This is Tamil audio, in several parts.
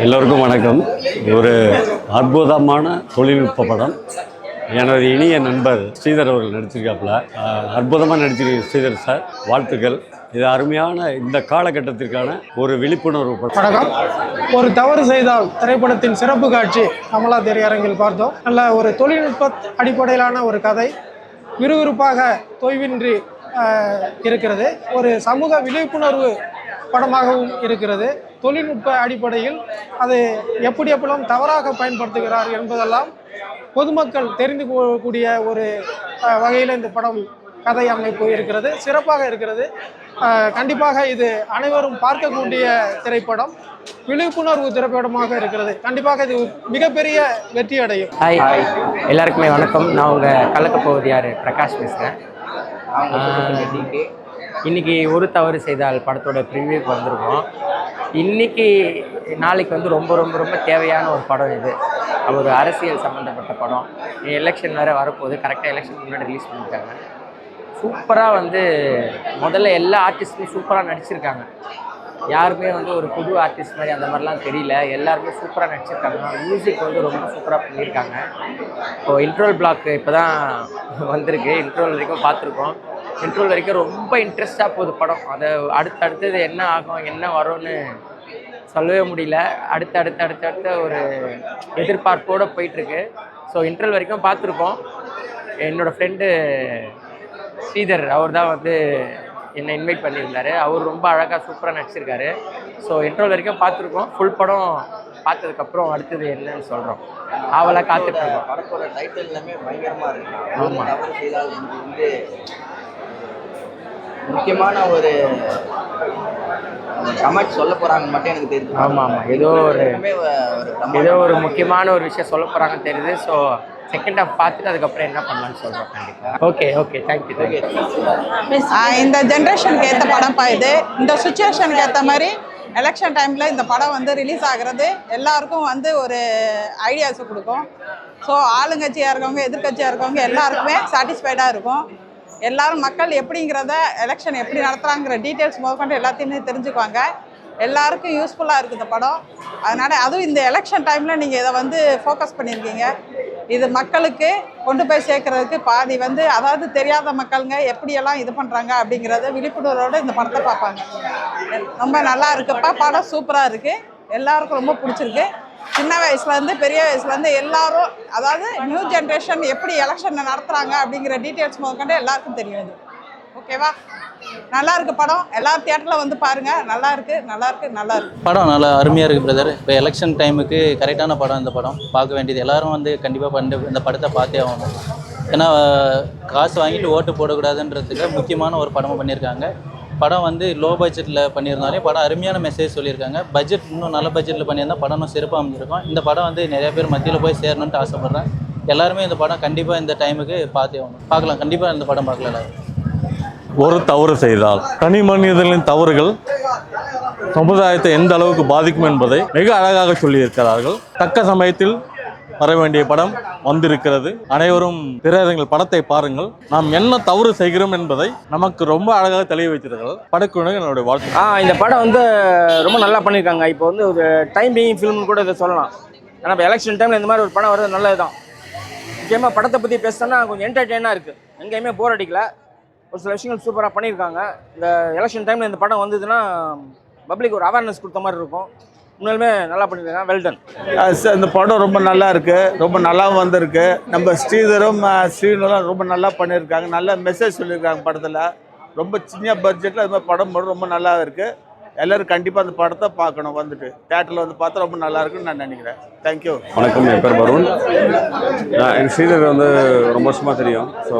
எல்லோருக்கும் வணக்கம். ஒரு அற்புதமான தொழில்நுட்ப படம். எனது இனிய நண்பர் ஸ்ரீதர் அவர்கள் நடிச்சிருக்காப்புல. அற்புதமாக நடிச்சிருக்க ஸ்ரீதர் சார். வாழ்த்துக்கள். இது அருமையான இந்த காலகட்டத்திற்கான ஒரு விழிப்புணர்வு படம். ஒரு தவறு செய்தால் திரைப்படத்தின் சிறப்பு காட்சி கமலா திரையரங்கில் பார்த்தோம். நல்ல ஒரு தொழில்நுட்ப அடிப்படையிலான ஒரு கதை. விறுவிறுப்பாக தொய்வின்றி இருக்கிறது. ஒரு சமூக விழிப்புணர்வு படமாகவும் இருக்கிறது. தொழில்நுட்ப அடிப்படையில் அது எப்படி எப்பெல்லாம் தவறாக பயன்படுத்துகிறார் என்பதெல்லாம் பொதுமக்கள் தெரிந்து கொள்ளக்கூடிய ஒரு வகையில் இந்த படம் கதை அமைப்பு இருக்கிறது. சிறப்பாக இருக்கிறது. கண்டிப்பாக இது அனைவரும் பார்க்கக்கூடிய திரைப்படம். விழிப்புணர்வு திரைப்படமாக இருக்கிறது. கண்டிப்பாக இது மிகப்பெரிய வெற்றி அடையும். ஹாய் எல்லாருக்குமே வணக்கம். நான் உங்கள் கலக்கப்போவது பிரகாஷ் பேசுகிறேன் இன்னைக்கு ஒரு தவறு செய்தால் படத்தோட ப்ரிவியூக்கு வந்திருக்கோம். இன்னைக்கு நாளைக்கு வந்து ரொம்ப ரொம்ப ரொம்ப தேவையான ஒரு படம் இது. ஒரு அரசியல் சம்மந்தப்பட்ட படம். எலெக்ஷன் வேறு வரப்போகுது. கரெக்டாக எலெக்ஷன் முன்னாடி ரிலீஸ் பண்ணியிருக்காங்க சூப்பராக வந்து முதல்ல எல்லா ஆர்டிஸ்ட்டுமே சூப்பராக நடிச்சிருக்காங்க. யாருமே வந்து ஒரு புது ஆர்டிஸ்ட் மாதிரி அந்த மாதிரிலாம் தெரியல. எல்லாருமே சூப்பராக நடிச்சிருக்காங்க. மியூசிக் வந்து ரொம்ப சூப்பராக பண்ணியிருக்காங்க. இப்போது இன்ட்ரோல் பிளாக் இப்போ தான் வந்திருக்கு. இன்ட்ரோல் வரைக்கும் பார்த்துருக்கோம். இன்ட்ரோல் வரைக்கும் ரொம்ப இன்ட்ரெஸ்டாக போகுது படம். அதை அடுத்து அடுத்தது என்ன ஆகும் என்ன வரும்னு சொல்லவே முடியல. அடுத்து அடுத்து அடுத்து அடுத்த ஒரு எதிர்பார்ப்போடு போயிட்டுருக்கு. ஸோ இன்ட்ரோல் வரைக்கும் பார்த்துருக்கோம் என்னோடய ஃப்ரெண்டு ஸ்ரீதர் அவர் தான் வந்து என்னை இன்வைட் பண்ணியிருந்தாரு. அவர் ரொம்ப அழகாக சூப்பராக நடிச்சிருக்காரு. ஸோ இன்ட்ரோல் வரைக்கும் பார்த்துருக்கோம். ஃபுல் படம் பார்த்ததுக்கப்புறம் அடுத்தது என்னன்னு சொல்கிறோம் ஆவலாக காத்துட்ருக்கோம் படத்தோட டைட்டில் எல்லாமே பயங்கரமா இருக்கு. ஆமா. ஒரு தவறு செய்தால் என்று வந்து முக்கியமான ஒரு கமெண்ட் சொல்ல போறாங்க மட்டும் எனக்கு தெரியுது. ஆமா, ஆமா. ஏதோ ஒரு- ஏதோ ஒரு முக்கியமான ஒரு விஷயம் சொல்ல போகிறாங்கன்னு தெரியுது. ஸோ செகண்ட் ஹாஃப் பார்த்துட்டு அதுக்கப்புறம் என்ன பண்ணலாம்னு சொல்கிறோம் கண்டிப்பாக ஓகே ஓகே தேங்க்யூ தேங்க்யூ இந்த ஜென்ரேஷனுக்கு ஏற்ற படம்ப்பா இது. இந்த சுச்சுவேஷனுக்கு ஏற்ற மாதிரி எலெக்ஷன் டைமில் இந்த படம் வந்து ரிலீஸ் ஆகுறது எல்லாருக்கும் வந்து ஒரு ஐடியாஸை கொடுக்கும். ஸோ ஆளுங்கட்சியாக இருக்கவங்க எதிர்க்கட்சியாக இருக்கவங்க எல்லாருக்குமே சாட்டிஸ்ஃபைடாக இருக்கும். எல்லாரும் மக்கள் எப்படிங்கிறத எலெக்ஷன் எப்படி நடத்துகிறாங்கிற டீட்டெயில்ஸ் முதற்கொண்டு எல்லாத்தையுமே தெரிஞ்சுக்குவாங்க. எல்லாருக்கும் யூஸ்ஃபுல்லாக இருக்குது இந்த படம். அதனால் அதுவும் இந்த எலெக்ஷன் டைமில் நீங்கள் இதை வந்து ஃபோக்கஸ் பண்ணியிருக்கீங்க இது மக்களுக்கு கொண்டு போய் சேர்க்கறதுக்கு பாதி வந்து அதாவது தெரியாத மக்களுங்க எப்படியெல்லாம் இது பண்ணுறாங்க அப்படிங்கிறத விழிப்புணர்வோடு இந்த படத்தை பார்ப்பாங்க. ரொம்ப நல்லா இருக்குப்பா. படம் சூப்பராக இருக்குது எல்லாருக்கும் ரொம்ப பிடிச்சிருக்கு. சின்ன வயசுலேருந்து பெரிய வயசுலேருந்து எல்லாரும் அதாவது நியூ ஜென்ரேஷன் எப்படி எலெக்ஷனை நடத்துகிறாங்க அப்படிங்கிற டீட்டெயில்ஸ் முதற்கொண்டு எல்லாருக்கும் தெரியும் இது ஓகேவா நல்லா இருக்கு படம். எல்லா தியேட்டரில் வந்து பாருங்க. நல்லா இருக்கு நல்லா இருக்கு நல்லா இருக்கு. படம் நல்லா அருமையாக இருக்குது பிரதர் இப்போ எலெக்ஷன் டைமுக்கு கரெக்டான படம் இந்த படம். பார்க்க வேண்டியது. எல்லாரும் வந்து கண்டிப்பாக பண்ண இந்த படத்தை பார்த்தே ஆகணும். ஏன்னா காசு வாங்கிட்டு ஓட்டு போடக்கூடாதுன்றதுக்கு முக்கியமான ஒரு படமாக பண்ணியிருக்காங்க. படம் வந்து லோ பட்ஜெட்டில் பண்ணியிருந்தாலே படம் அருமையான மெசேஜ் சொல்லியிருக்காங்க. பட்ஜெட் இன்னும் நல்ல பட்ஜெட்டில் பண்ணியிருந்தால் படம் இன்னும் சிறப்பாக அமைஞ்சிருக்கும். இந்த படம் வந்து நிறைய பேர் மத்தியில் போய் சேரணுன்ட்டு ஆசைப்பட்றேன். எல்லாருமே இந்த படம் கண்டிப்பாக இந்த டைமுக்கு பார்த்தே ஆகணும். பார்க்கலாம். கண்டிப்பாக இந்த படம் பார்க்கலாம் ஒரு தவறு செய்தால் தனி மனிதர்களின் தவறுகள் சமுதாயத்தை எந்த அளவுக்கு பாதிக்கும் என்பதை மிக அழகாக சொல்லியிருக்கிறார்கள். தக்க சமயத்தில் வர வேண்டிய படம் வந்திருக்கிறது. அனைவரும் திரையரங்கில் படத்தை பாருங்கள். நாம் என்ன தவறு செய்கிறோம் என்பதை நமக்கு ரொம்ப அழகாக தெளிய வைத்திருக்கிறது படக்கு என்னுடைய வாழ்த்து. ஆ இந்த படம் வந்து ரொம்ப நல்லா பண்ணியிருக்காங்க. இப்போ வந்து ஒரு டைம் பீயிங் ஃபிலிம்னு கூட இதை சொல்லலாம். ஏன்னா இப்போ எலெக்ஷன் டைமில் இந்த மாதிரி ஒரு படம் வர்றது நல்லது தான் முக்கியமாக படத்தை பற்றி பேசினா கொஞ்சம் என்டர்டெயினாக இருக்குது எங்கேயுமே போர் அடிக்கல. ஒரு சில விஷயங்கள் சூப்பராக பண்ணியிருக்காங்க. இந்த எலெக்ஷன் டைமில் இந்த படம் வந்ததுன்னா பப்ளிக் ஒரு அவேர்னஸ் கொடுத்த மாதிரி இருக்கும். உண்மையிலுமே நல்லா பண்ணியிருக்காங்க. வெல்டன் அஹ் ச- இந்த படம் ரொம்ப நல்லா இருக்கு. ரொம்ப நல்லாவும் வந்திருக்கு. நம்ம ஸ்ரீதரும் ஸ்ரீனும் ரொம்ப நல்லா பண்ணியிருக்காங்க. நல்ல மெசேஜ் சொல்லியிருக்காங்க படத்தில். ரொம்ப சின்ன பட்ஜெட்டில் அது மாதிரி படம் போட ரொம்ப நல்லா இருக்கு. எல்லாரும் கண்டிப்பாக அந்த படத்தை பார்க்கணும் வந்துட்டு. தேட்டரில் வந்து பார்த்தா ரொம்ப நல்லா இருக்குன்னு நான் நினைக்கிறேன். தேங்க்யூ வணக்கம் என் பேர் வருண். நான் எனக்கு ஸ்ரீதர் வந்து ரொம்ப வருஷமாக தெரியும். ஸோ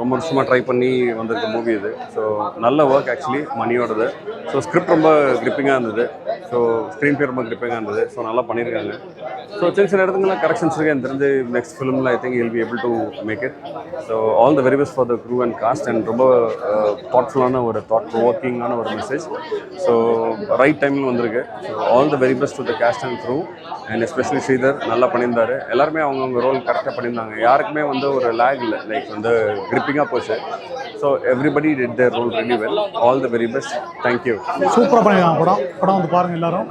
ரொம்ப வருஷமாக ட்ரை பண்ணி வந்திருக்க மூவி இது. ஸோ நல்ல ஒர்க் ஆக்சுவலி மணியோடது. ஸோ ஸ்கிரிப்ட் ரொம்ப கிரிப்பிங்காக இருந்தது. ஸோ ஸ்க்ரீன் பேர் ரொம்ப கிரிப்பிங்காக இருந்தது ஸோ நல்லா பண்ணியிருக்காங்க ஸோ சின்ன சின்ன இடத்துக்குலாம் கரெக்ஷன்ஸ் இருக்கு. எனக்கு தெரிஞ்சு நெக்ஸ்ட் ஃபிலிமில் I think I'll be able to make it so all the very best for the crew and cast and ரொம்ப uh, தாட்ஃபுல்லான ஒரு தாட் ப்ரோவோக்கிங்கான ஒரு மெசேஜ் ஸோ ரைட் டைமில் வந்திருக்கு. So all the very best to the cast and crew and especially Sridhar நல்லா பண்ணியிருந்தாரு. எல்லாருமே அவங்கவுங்க ரோல் கரெக்டாக பண்ணியிருந்தாங்க. யாருக்குமே வந்து ஒரு லேக் இல்லை. லைக் வந்து கிரிப்பிங்காக போச்சு. So everybody did their role really well all the very best thank you சூப்பராக பண்ணியிருக்காங்க படம். படம் வந்து பாருங்கள் எல்லாரும்.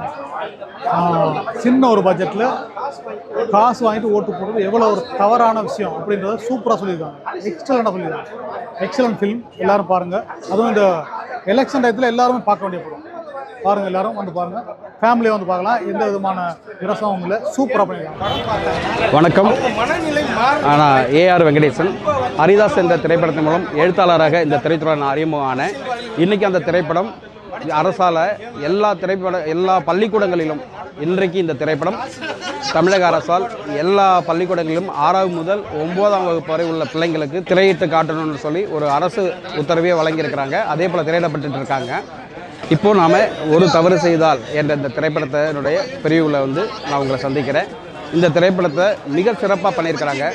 ஆஹ் சின்ன ஒரு பட்ஜெட்டில் காசு வாங்கிட்டு ஓட்டு போடுறது எவ்வளோ ஒரு தவறான விஷயம் அப்படின்றத சூப்பராக சொல்லியிருக்காங்க. எக்ஸலண்ட்டாக சொல்லியிருக்காங்க. எக்ஸலண்ட் ஃபிலிம் எல்லாரும் பாருங்கள் அதுவும் இந்த எலெக்ஷன் டயத்தில் எல்லாருமே பார்க்க வேண்டிய படம். பாருங்கள் எல்லாரும் வந்து பாருங்கள் ஃபேமிலியாக வந்து பார்க்கலாம். எந்த விதமான விரசமும் இல்லை. சூப்பராக பண்ணியிருக்காங்க. வணக்கம். நான் ஏஆர் வெங்கடேசன் ஹரிதாஸ் என்ற திரைப்படத்தின் மூலம் எழுத்தாளராக இந்த திரைத்துறை நான் அறிமுகமான இன்றைக்கி அந்த திரைப்படம் அரசால் எல்லா திரைப்பட எல்லா பள்ளிக்கூடங்களிலும் இன்றைக்கு இந்த திரைப்படம். தமிழக அரசால் எல்லா பள்ளிக்கூடங்களிலும் ஆறாவது முதல் ஒன்பதாம் வகுப்பு வரை உள்ள பிள்ளைங்களுக்கு திரையிட்டு காட்டணும்னு சொல்லி ஒரு அரசு உத்தரவே வழங்கியிருக்கிறாங்க. அதே போல் திரையிடப்பட்டு இருக்காங்க. இப்போது நாம் ஒரு தவறு செய்தால் என்ற இந்த திரைப்படத்தினுடைய பிரிவில் வந்து நான் உங்களை சந்திக்கிறேன். இந்த திரைப்படத்தை மிக சிறப்பாக பண்ணியிருக்கிறாங்க.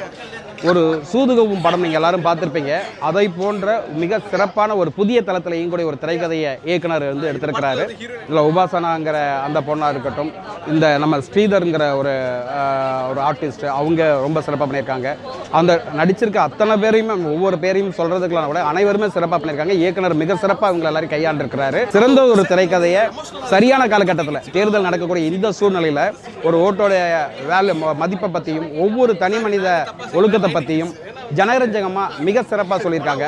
ஒரு சூதுகவும் படம் நீங்கள் எல்லாரும் பார்த்துருப்பீங்க. அதை போன்ற மிக சிறப்பான ஒரு புதிய தளத்திலையும் கூட ஒரு திரைக்கதையை இயக்குனர் வந்து எடுத்திருக்கிறாரு. இதில் உபாசனாங்கிற அந்த பொண்ணாக இருக்கட்டும் இந்த நம்ம ஸ்ரீதருங்கிற ஒரு ஒரு ஆர்டிஸ்ட் அவங்க ரொம்ப சிறப்பாக பண்ணியிருக்காங்க. அந்த நடிச்சிருக்க அத்தனை பேரையும் ஒவ்வொரு பேரையும் சொல்கிறதுக்குலாம் கூட அனைவருமே சிறப்பாக பண்ணியிருக்காங்க. இயக்குனர் மிக சிறப்பாக அவங்க எல்லாரும் கையாண்டிருக்கிறாரு. சிறந்த ஒரு திரைக்கதையை சரியான காலகட்டத்தில் தேர்தல் நடக்கக்கூடிய இந்த சூழ்நிலையில் ஒரு ஓட்டோடைய வேலை ம- மதிப்பை பற்றியும் ஒவ்வொரு தனி மனித ஒழுக்கத்தை பற்றியும் ஜனரஞ்சகமாக மிக சிறப்பாக சொல்லியிருக்காங்க.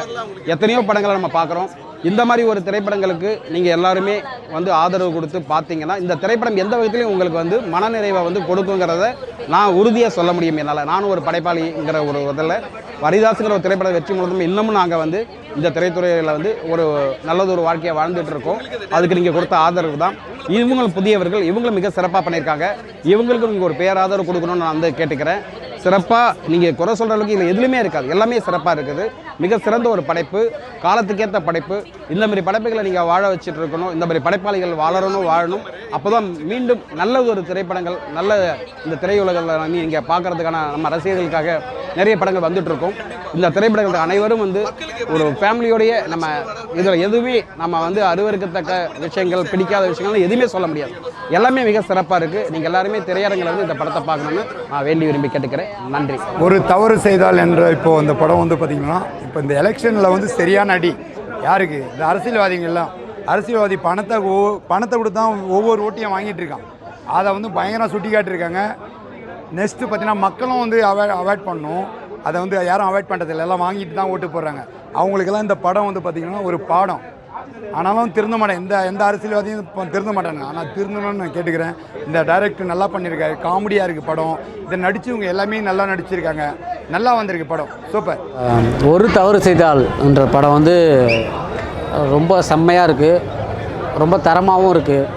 எத்தனையோ படங்களை நம்ம பார்க்குறோம். இந்த மாதிரி ஒரு திரைப்படங்களுக்கு நீங்கள் எல்லாருமே வந்து ஆதரவு கொடுத்து பார்த்தீங்கன்னா இந்த திரைப்படம் எந்த விதத்துலையும் உங்களுக்கு வந்து மனநிறைவை வந்து கொடுக்குங்கிறத நான் உறுதியாக சொல்ல முடியும் என்னால். நானும் ஒரு படைப்பாளிங்கிற ஒரு இதில் வரிதாசுங்கிற ஒரு திரைப்பட வெற்றி முழுவதும் இன்னமும் நாங்கள் வந்து இந்த திரைத்துறையில் வந்து ஒரு நல்லது ஒரு வாழ்க்கையை வாழ்ந்துட்டு இருக்கோம். அதுக்கு நீங்கள் கொடுத்த ஆதரவு தான். இவங்களும் புதியவர்கள் இவங்களும் மிக சிறப்பாக பண்ணியிருக்காங்க. இவங்களுக்கும் நீங்கள் ஒரு பேராதரவு கொடுக்கணும்னு நான் வந்து கேட்டுக்கிறேன். சிறப்பாக நீங்கள் குறை சொல்கிற அளவுக்கு இல்லை எதுலையுமே இருக்காது. எல்லாமே சிறப்பாக இருக்குது. மிக சிறந்த ஒரு படைப்பு காலத்துக்கேற்ற படைப்பு. இந்த மாதிரி படைப்புகளை நீங்கள் வாழ வச்சுட்டு இருக்கணும் இந்த மாதிரி படைப்பாளிகள் வாழறணும் வாழணும். அப்போ தான் மீண்டும் நல்ல ஒரு திரைப்படங்கள் நல்ல இந்த திரையுலகில் நீங்கள் பார்க்கறதுக்கான நம்ம ரசிகர்களுக்காக நிறைய படங்கள் வந்துட்டு இருக்கோம் இந்த திரைப்படங்கள் அனைவரும் வந்து ஒரு ஃபேமிலியோடைய நம்ம இதில் எதுவுமே நம்ம வந்து அருவருக்கத்தக்க விஷயங்கள் பிடிக்காத விஷயங்கள் எதுவுமே சொல்ல முடியாது. எல்லாமே மிக சிறப்பாக இருக்குது நீங்கள் எல்லாருமே திரையரங்கில் வந்து இந்த படத்தை பார்க்கணும்னு நான் வேண்டி விரும்பி கேட்டுக்கிறேன். நன்றி. ஒரு தவறு செய்தால் என்ற இப்போ இந்த படம் வந்து பார்த்திங்கன்னா இப்போ இந்த எலெக்ஷனில் வந்து சரியான அடி. யாருக்கு? இந்த அரசியல்வாதிகள்லாம் அரசியல்வாதி பணத்தை ஓ பணத்தை கொடுத்து தான் ஒவ்வொரு ஓட்டையும் வாங்கிட்டு இருக்கான். அதை வந்து பயங்கரம் சுட்டி காட்டிருக்காங்க நெக்ஸ்ட்டு பார்த்தீங்கன்னா மக்களும் வந்து அவாய்ட் அவாய்ட் பண்ணணும். அதை வந்து யாரும் அவாய்ட் பண்ணுறதில்ல எல்லாம் வாங்கிட்டு தான் ஓட்டு போடுறாங்க. அவங்களுக்கெல்லாம் இந்த படம் வந்து பார்த்திங்கன்னா ஒரு பாடம். ஆனாலும் திருந்த மாட்டேன். எந்த எந்த அரசியல்வாதியும் இப்போ திருந்த மாட்டேன் ஆனால் திருந்தணும்னு நான் கேட்டுக்கிறேன். இந்த டைரக்டர் நல்லா பண்ணியிருக்காரு. காமெடியாக இருக்குது படம். இதை நடித்தவங்க எல்லாமே நல்லா நடிச்சிருக்காங்க. நல்லா வந்திருக்கு படம். சூப்பர். ஒரு தவறு செய்தால் என்ற படம் வந்து ரொம்ப செம்மையாக இருக்குது ரொம்ப தரமாகவும் இருக்குது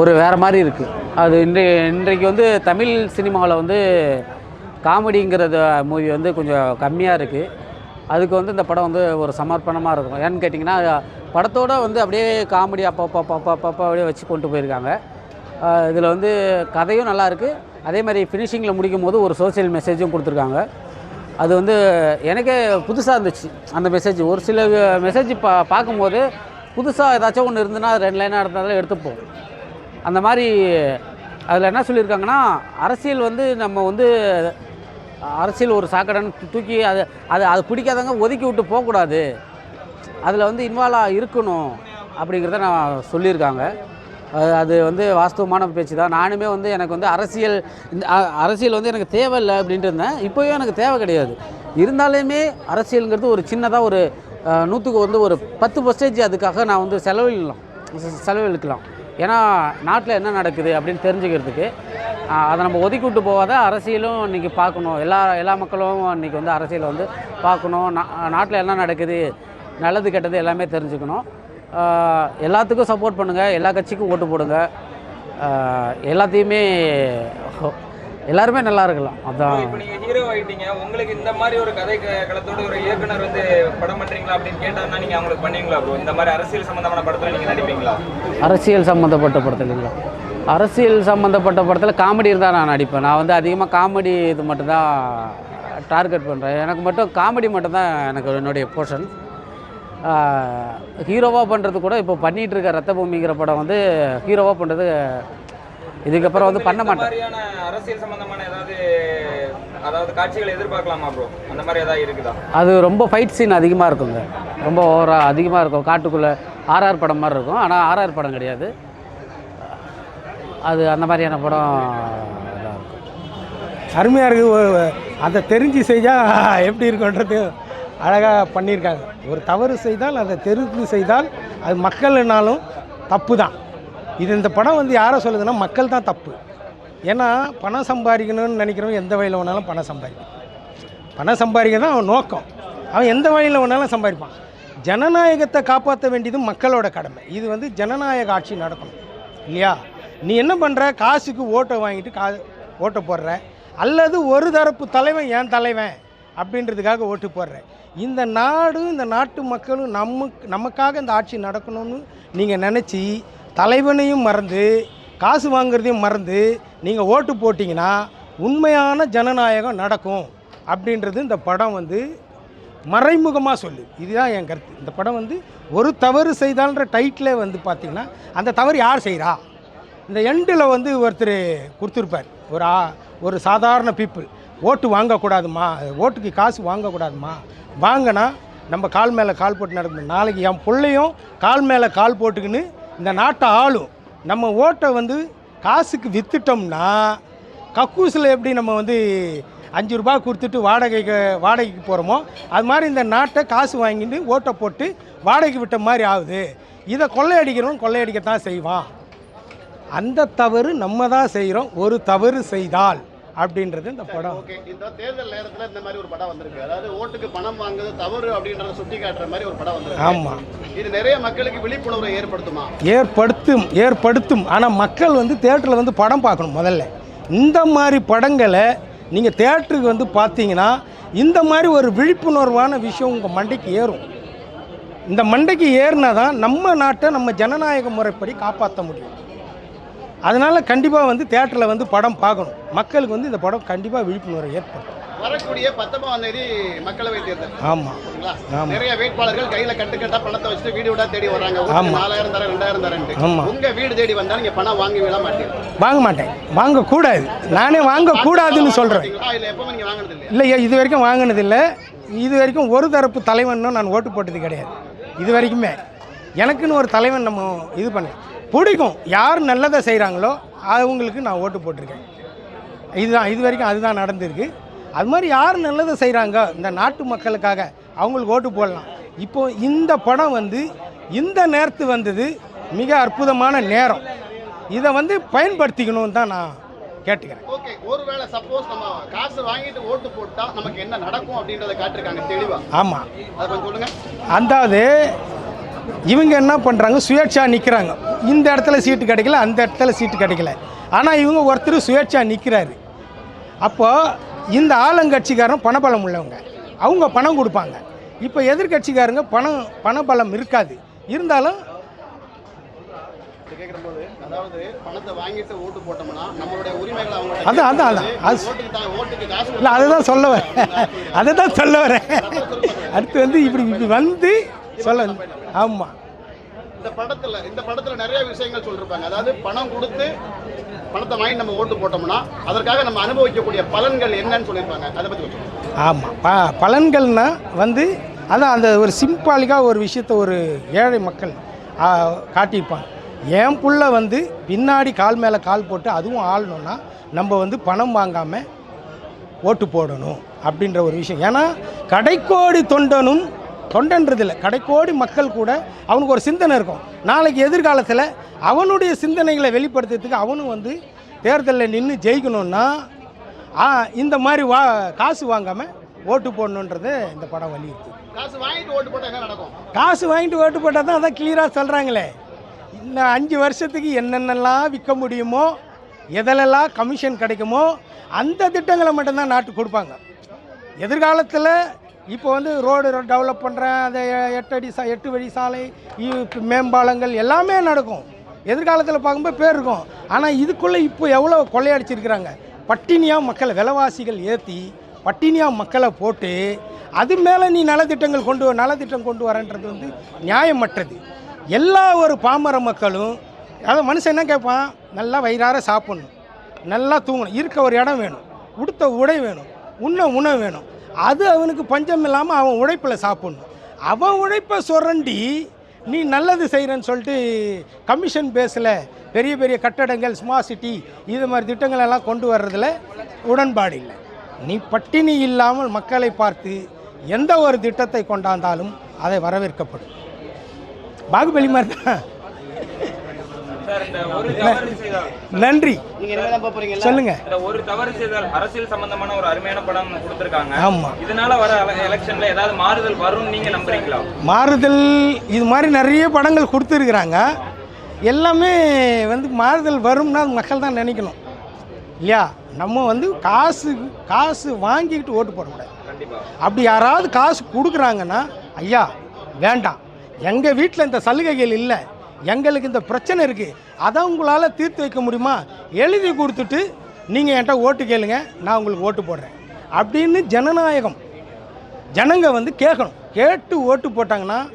ஒரு வேறு மாதிரி இருக்குது அது இன்றைய இன்றைக்கு வந்து தமிழ் சினிமாவில் வந்து காமெடிங்கிறத மூவி வந்து கொஞ்சம் கம்மியாக இருக்குது அதுக்கு வந்து இந்த படம் வந்து ஒரு சமர்ப்பணமாக இருக்கும். ஏன்னு கேட்டிங்கன்னா படத்தோட வந்து அப்படியே காமெடி அப்பப்போ அப்பப்போ அப்பப்போ அப்படியே வச்சு கொண்டு போயிருக்காங்க. இதில் வந்து கதையும் நல்லாயிருக்கு அதே மாதிரி ஃபினிஷிங்கில் முடிக்கும் போது ஒரு சோஷியல் மெசேஜும் கொடுத்துருக்காங்க. அது வந்து எனக்கே புதுசாக இருந்துச்சு அந்த மெசேஜ் ஒரு சில மெசேஜ் பா பார்க்கும்போது புதுசாக ஏதாச்சும் ஒன்று இருந்துன்னா அது ரெண்டு லைனாக இருந்தாலும் எடுத்துப்போம். அந்த மாதிரி அதில் என்ன சொல்லியிருக்காங்கன்னா அரசியல் வந்து நம்ம வந்து அரசியல் ஒரு சாக்கடைன்னு தூக்கி அது அது அது பிடிக்காதவங்க ஒதுக்கி விட்டு போகக்கூடாது. அதில் வந்து இன்வால்வ் இருக்கணும் அப்படிங்கிறத நான் சொல்லியிருக்காங்க. அது அது வந்து வாஸ்தவமான பேச்சு தான் நானுமே வந்து எனக்கு வந்து அரசியல் இந்த அரசியல் வந்து எனக்கு தேவையில்லை அப்படின்ட்டு இருந்தேன். இப்போயும் எனக்கு தேவை கிடையாது. இருந்தாலுமே அரசியலுங்கிறது ஒரு சின்னதாக ஒரு நூற்றுக்கு வந்து ஒரு பத்து பர்சன்டேஜ் அதுக்காக நான் வந்து செலவிடலாம். செ- செலவழிக்கலாம். ஏன்னா நாட்டில் என்ன நடக்குது அப்படின்னு தெரிஞ்சுக்கிறதுக்கு அதை நம்ம ஒதுக்கி விட்டு போகாத அரசியலும் இன்றைக்கி பார்க்கணும். எல்லா எல்லா மக்களும் இன்றைக்கி வந்து அரசியலை வந்து பார்க்கணும். நா நாட்டில் என்ன நடக்குது நல்லது கெட்டது எல்லாமே தெரிஞ்சுக்கணும். எல்லாத்துக்கும் சப்போர்ட் பண்ணுங்கள் எல்லா கட்சிக்கும் ஓட்டு போடுங்க. எல்லாத்தையுமே எல்லாருமே நல்லா இருக்கலாம். அதான். இப்போ நீங்க ஹீரோ ஆயிட்டீங்க. உங்களுக்கு இந்த மாதிரி ஒரு கதை களத்தோட ஒரு இயக்குனர் வந்து படம் பண்றீங்களா அப்படின்னு கேட்டாருன்னா நீங்க அவங்களுக்கு பண்ணுவீங்களா ப்ரோ இந்த மாதிரி அரசியல் சம்பந்தமான படத்துல நீங்க நடிப்பீங்களா? அரசியல் சம்மந்தப்பட்ட படத்தில் இல்லைங்களா அரசியல் சம்மந்தப்பட்ட படத்தில் காமெடி இருந்தால் நான் நடிப்பேன். நான் வந்து அதிகமாக காமெடி இது மட்டும்தான் டார்கெட் பண்ணுறேன் எனக்கு மட்டும் காமெடி மட்டும்தான் எனக்கு என்னுடைய போர்ஷன் ஹீரோவாக பண்ணுறது கூட இப்போ பண்ணிகிட்டு இருக்க ரத்த பூமிங்கிற படம் வந்து ஹீரோவாக பண்ணுறது இதுக்கப்புறம் வந்து பண்ண மாட்டேன். அரசியல் சம்பந்தமான ஏதாவது அதாவது காட்சிகள் எதிர்பார்க்கலாமா ப்ரோ அந்த மாதிரி ஏதாவது இருக்குதா? அது ரொம்ப ஃபைட் சீன் அதிகமாக இருக்குங்க. ரொம்ப ஓவராக அதிகமாக இருக்கும். காட்டுக்குள்ளே ஆர்ஆர் படம் மாதிரி இருக்கும். ஆனால் ஆர்ஆர் படம் கிடையாது. அது அந்த மாதிரியான படம் அருமையாக இருக்குது அதை தெரிஞ்சு செஞ்சால் எப்படி இருக்குன்றது அழகாக பண்ணியிருக்காங்க. ஒரு தவறு செய்தால் அதை தெருக்கு செய்தால் அது மக்கள்னாலும் தப்பு தான் இது இந்த படம் வந்து யாரை சொல்லுதுன்னா மக்கள் தான் தப்பு. ஏன்னா பணம் சம்பாதிக்கணும்னு நினைக்கிறவன் எந்த வழியில் வேணாலும் பணம் சம்பாதிக்கும் பணம் சம்பாதிக்க தான் அவன் நோக்கம். அவன் எந்த வழியில் வேணாலும் சம்பாதிப்பான். ஜனநாயகத்தை காப்பாற்ற வேண்டியது மக்களோட கடமை. இது வந்து ஜனநாயக ஆட்சி நடக்கணும். இல்லையா? நீ என்ன பண்ணுற காசுக்கு ஓட்டை வாங்கிட்டு கா ஓட்டை போடுற. அல்லது ஒரு தரப்பு தலைவன் என் தலைவன் அப்படின்றதுக்காக ஓட்டு போடுற. இந்த நாடும் இந்த நாட்டு மக்களும் நம்ம நமக்காக இந்த ஆட்சி நடக்கணும்னு நீங்கள் நினச்சி தலைவனையும் மறந்து காசு வாங்குறதையும் மறந்து நீங்கள் ஓட்டு போட்டிங்கன்னா உண்மையான ஜனநாயகம் நடக்கும் அப்படின்றது இந்த படம் வந்து மறைமுகமாக சொல்லு. இதுதான் என் கருத்து. இந்த படம் வந்து ஒரு தவறு செய்தால்ன்ற டைட்டிலே வந்து பார்த்திங்கன்னா அந்த தவறு யார் செய்கிறா இந்த எண்டில் வந்து ஒருத்தர் கொடுத்துருப்பார். ஒரு ஆ ஒரு சாதாரண பீப்புள் ஓட்டு வாங்கக்கூடாதுமா ஓட்டுக்கு காசு வாங்கக்கூடாதுமா? வாங்கினா நம்ம கால் மேலே கால் போட்டு நடக்கணும். நாளைக்கு என் பிள்ளையும் கால் மேலே கால் போட்டுக்கின்னு இந்த நாட்டை ஆளும். நம்ம ஓட்டை வந்து காசுக்கு விற்றுட்டோம்னா கக்கூஸில் எப்படி நம்ம வந்து அஞ்சு ரூபாய் கொடுத்துட்டு வாடகைக்கு வாடகைக்கு போகிறோமோ அது மாதிரி இந்த நாட்டை காசு வாங்கிட்டு ஓட்டை போட்டு வாடகைக்கு விட்ட மாதிரி ஆகுது. இதை கொள்ளையடிக்கிறவன் கொள்ளையடிக்கத்தான் செய்வான். அந்த தவறு நம்ம தான் செய்கிறோம் ஒரு தவறு செய்தால். அப்படின்றது இந்த படம். இந்த தேர்தல் நேரத்துல இந்த மாதிரி ஒரு படம் வந்திருக்கு. அதாவது ஓட்டுக்கு பணம் வாங்குறது தவறு அப்படின்றத சுட்டி காட்டுற மாதிரி ஒரு படம் வந்திருக்கு. ஆமாம் இது நிறைய மக்களுக்கு விழிப்புணர்வை ஏற்படுத்துமா? ஏற்படுத்தும் ஏற்படுத்தும். ஆனால் மக்கள் வந்து தேட்டரில் வந்து படம் பார்க்கணும் முதல்ல. இந்த மாதிரி படங்களை நீங்கள் தேட்டருக்கு வந்து பார்த்தீங்கன்னா இந்த மாதிரி ஒரு விழிப்புணர்வான விஷயம் உங்கள் மண்டைக்கு ஏறும். இந்த மண்டைக்கு ஏறினா தான் நம்ம நாட்டை நம்ம ஜனநாயக முறைப்படி காப்பாற்ற முடியும். அதனால் கண்டிப்பாக வந்து தேட்டரில் வந்து படம் பார்க்கணும். மக்களுக்கு வந்து இந்த படம் கண்டிப்பாக விழிப்புணர்வை ஏற்படும் வரக்கூடிய பத்தொன்பதாம் தேதி மக்களவை தேர்தல் ஆமாம்? ஆமாம். நிறைய வேட்பாளர்கள் கையில கட்டுக்கட்டா பணத்தை வச்சுட்டு வீடு வீடா தேடி வர்றாங்க. ஒரு ஆமா. நாலாயிரம் தரேன் ரெண்டாயிரம் தரேன் ஆமா. உங்க வீடு தேடி வந்தா நீங்க பணம் வாங்கி விட மாட்டீங்க வாங்க மாட்டேன் வாங்கக்கூடாது நானே வாங்கக்கூடாதுன்னு சொல்கிறேன்? இல்ல எப்பவுமே நீங்க வாங்கினது இல்லையா? இல்லையா இது வரைக்கும் வாங்கினதில்லை இது வரைக்கும் ஒரு தரப்பு தலைவனும் நான் ஓட்டு போட்டது கிடையாது. இது வரைக்குமே. எனக்குன்னு ஒரு தலைவன் நம்ம இது பண்ண பிடிக்கும். யார் நல்லதை செய்கிறாங்களோ அவங்களுக்கு நான் ஓட்டு போட்டிருக்கேன். இதுதான் இது வரைக்கும் அதுதான் நடந்திருக்கு. அது மாதிரி யார் நல்லதை செய்கிறாங்க இந்த நாட்டு மக்களுக்காக அவங்களுக்கு ஓட்டு போடலாம். இப்போ இந்த படம் வந்து இந்த நேரத்து வந்தது மிக அற்புதமான நேரம். இதை வந்து பயன்படுத்திக்கணும்னு தான் நான் கேட்டுக்கிறேன். ஓகே ஒருவேளை சப்போஸ் நம்ம காசு வாங்கிட்டு ஓட்டு போட்டா நமக்கு என்ன நடக்கும் அப்படின்றத காட்டிருக்காங்க தெளிவா? ஆமாம் அதை அதாவது இவங்க என்ன பண்ணுறாங்க சுயேட்சா நிற்கிறாங்க இந்த இடத்துல சீட்டு கிடைக்கல அந்த இடத்துல சீட்டு கிடைக்கல. ஆனால் இவங்க ஒருத்தர் சுயேட்சா நிற்கிறாரு அப்போது இந்த ஆளுங்கட்சிக்காரன் பணபலம் உள்ளவங்க. அவங்க பணம் கொடுப்பாங்க. இப்போ எதிர்கட்சிக்காரங்க பணம் பணபலம் இருக்காது. இருந்தாலும் அதான், அதான், அதான். அது- ஓட்டுக்கு தான் ஓட்டுக்கு காசு இல்லை அதை தான் சொல்ல வரேன். அதை தான் சொல்ல வரேன். அடுத்து வந்து இப்படி இப்படி வந்து சொல்ல ஆமாம் இந்த படத்துல இந்த படத்துல நிறைய விஷயங்கள் சொல்லிருப்பாங்க. அதாவது பணம் கொடுத்து பணத்தை வாங்கி நம்ம ஓட்டு போட்டோம்னா அதற்காக நம்ம அனுபவிக்கக்கூடிய பலன்கள் என்னன்னு சொல்லியிருப்பாங்க. அதை சொல்லுங்க. ஆமாம் ப பலன்கள்னா வந்து அதான் அந்த ஒரு சிம்பாலிக்காக ஒரு விஷயத்த ஒரு ஏழை மக்கள் காட்டியிருப்பாங்க. என் புள்ள வந்து பின்னாடி கால் மேலே கால் போட்டு அதுவும் ஆளணும்னா நம்ம வந்து பணம் வாங்காமல் ஓட்டு போடணும் அப்படின்ற ஒரு விஷயம். ஏன்னா கடைக்கோடி தொண்டனும் தொண்டன்றது இல்லை கடைக்கோடி மக்கள் கூட அவனுக்கு ஒரு சிந்தனை இருக்கும். நாளைக்கு எதிர்காலத்தில் அவனுடைய சிந்தனைகளை வெளிப்படுத்துறதுக்கு அவனும் வந்து தேர்தலில் நின்று ஜெயிக்கணும்னா இந்த மாதிரி வா காசு வாங்காமல் ஓட்டு போடணுன்றது இந்த படம் வலியுறுத்து. காசு வாங்கிட்டு ஓட்டு போட்டா என்ன நடக்கும்? காசு வாங்கிட்டு ஓட்டு போட்டால் தான் அதான் கிளியராக சொல்கிறாங்களே இன்னும் அஞ்சு வருஷத்துக்கு என்னென்னலாம் விற்க முடியுமோ எதிலெல்லாம் கமிஷன் கிடைக்குமோ அந்த திட்டங்களை மட்டும்தான் நாட்டுக்கு கொடுப்பாங்க. எதிர்காலத்தில் இப்போ வந்து ரோடு டெவலப் பண்ணுறேன் அந்த எட்டு அடி சா எட்டு வழி சாலை மேம்பாலங்கள் எல்லாமே நடக்கும். எதிர்காலத்தில் பார்க்கும்போது பேர் இருக்கும். ஆனால் இதுக்குள்ளே இப்போ எவ்வளோ கொள்ளையடிச்சிருக்கிறாங்க? பட்டினியாக மக்களை விலைவாசிகள் ஏற்றி பட்டினியாக மக்களை போட்டு அது மேலே நீ நலத்திட்டங்கள் கொண்டு வ- நலத்திட்டம் கொண்டு வரன்றது வந்து நியாயமற்றது. எல்லா ஒரு பாமர மக்களும் அதாவது மனுஷன் என்ன கேட்பான் நல்லா வயிறார சாப்பிட்ணும். நல்லா தூங்கணும். இருக்க ஒரு இடம் வேணும். உடுத்த உடை வேணும். உண்ண உணவு வேணும். அது அவனுக்கு பஞ்சம் இல்லாமல் அவன் உழைப்பில் சாப்பிடணும். அவன் உழைப்பை சுரண்டி நீ நல்லது செய்கிறேன்னு சொல்லிட்டு கமிஷன் பேஸில் பெரிய பெரிய கட்டடங்கள் ஸ்மார்ட் சிட்டி இது மாதிரி திட்டங்கள் எல்லாம் கொண்டு வர்றதில் உடன்பாடு இல்லை. நீ பட்டினி இல்லாமல் மக்களை பார்த்து எந்த ஒரு திட்டத்தை கொண்டாந்தாலும் அதை வரவேற்கப்படும். பாகுபலி மாதிரி தான். நன்றி. சொல்லுங்க. ஒரு தவறு செய்தால் அரசியல் சம்பந்தமான ஒரு அருமையான படம் கொடுத்திருக்காங்க. ஆமா. இதனால வர எலெக்ஷன்ல ஏதாவது மாறுதல் வரும்னு நீங்க நம்புறீங்களா? மாறுதல் இது மாதிரி நிறைய படங்கள் கொடுத்துருக்குறாங்க. எல்லாமே வந்து மாறுதல் வரும்னா மக்கள் தான் நினைக்கணும். இல்லையா? நம்ம வந்து காசு காசு வாங்கிக்கிட்டு ஓட்டு போடக்கூடாது அப்படி யாராவது காசு கொடுக்குறாங்கன்னா ஐயா வேண்டாம். எங்கள் வீட்டில் இந்த சலுகைகள் இல்லை. எங்களுக்கு இந்த பிரச்சனை இருக்குது அதை உங்களால் தீர்த்து வைக்க முடியுமா? எழுதி கொடுத்துட்டு நீங்கள் என்கிட்ட ஓட்டு கேளுங்க. நான் உங்களுக்கு ஓட்டு போடுறேன். அப்படின்னு ஜனநாயகம். ஜனங்க வந்து கேட்கணும். கேட்டு ஓட்டு போட்டாங்கன்னா